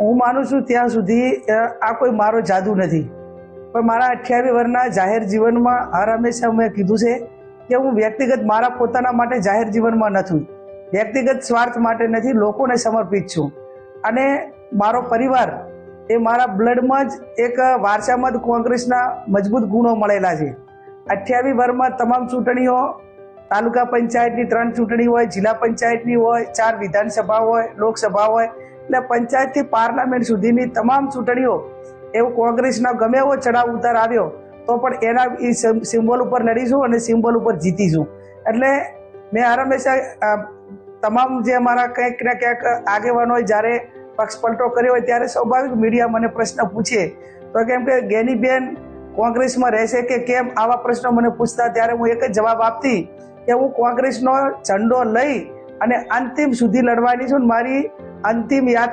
હું માનું છું ત્યાં સુધી આ કોઈ મારો જાદુ નથી. પણ મારા અઠ્યાવીસ વર્ષના જાહેર જીવનમાં હર હંમેશા મેં કીધું છે કે હું વ્યક્તિગત મારા પોતાના માટે જાહેર જીવનમાં નથી. વ્યક્તિગત સ્વાર્થ માટે નથી, લોકોને સમર્પિત છું. અને મારો પરિવાર એ મારા બ્લડમાં જ એક વારસામાં જ કોંગ્રેસના મજબૂત ગુણો મળેલા છે. અઠ્યાવીસ વર્ષમાં તમામ ચૂંટણીઓ, તાલુકા પંચાયતની ત્રણ ચૂંટણી હોય, જિલ્લા પંચાયતની હોય, ચાર વિધાનસભા હોય, લોકસભા હોય એટલે પંચાયતથી પાર્લામેન્ટ સુધીની તમામ ચૂંટણીઓ એવું કોંગ્રેસના ગમે એવો ચડાવ ઉતાર આવ્યો, તો પણ એના એ સિમ્બોલ ઉપર લડીશું અને સિમ્બોલ ઉપર જીતીશું. એટલે મેં હર હંમેશા તમામ જે અમારા કંઈક ને ક્યાંક આગેવાનોએ જ્યારે પક્ષ પલટો કર્યો હોય, ત્યારે સ્વાભાવિક મીડિયા મને પ્રશ્ન પૂછે. તો કેમ કે ગેનીબેન કોંગ્રેસમાં રહેશે કે કેમ, આવા પ્રશ્નો મને પૂછતા ત્યારે હું એક જ જવાબ આપતી કે હું કોંગ્રેસનો ઝંડો લઈ અને અંતિમ સુધી લડવાની છું મારી અંતિમ યાત્રા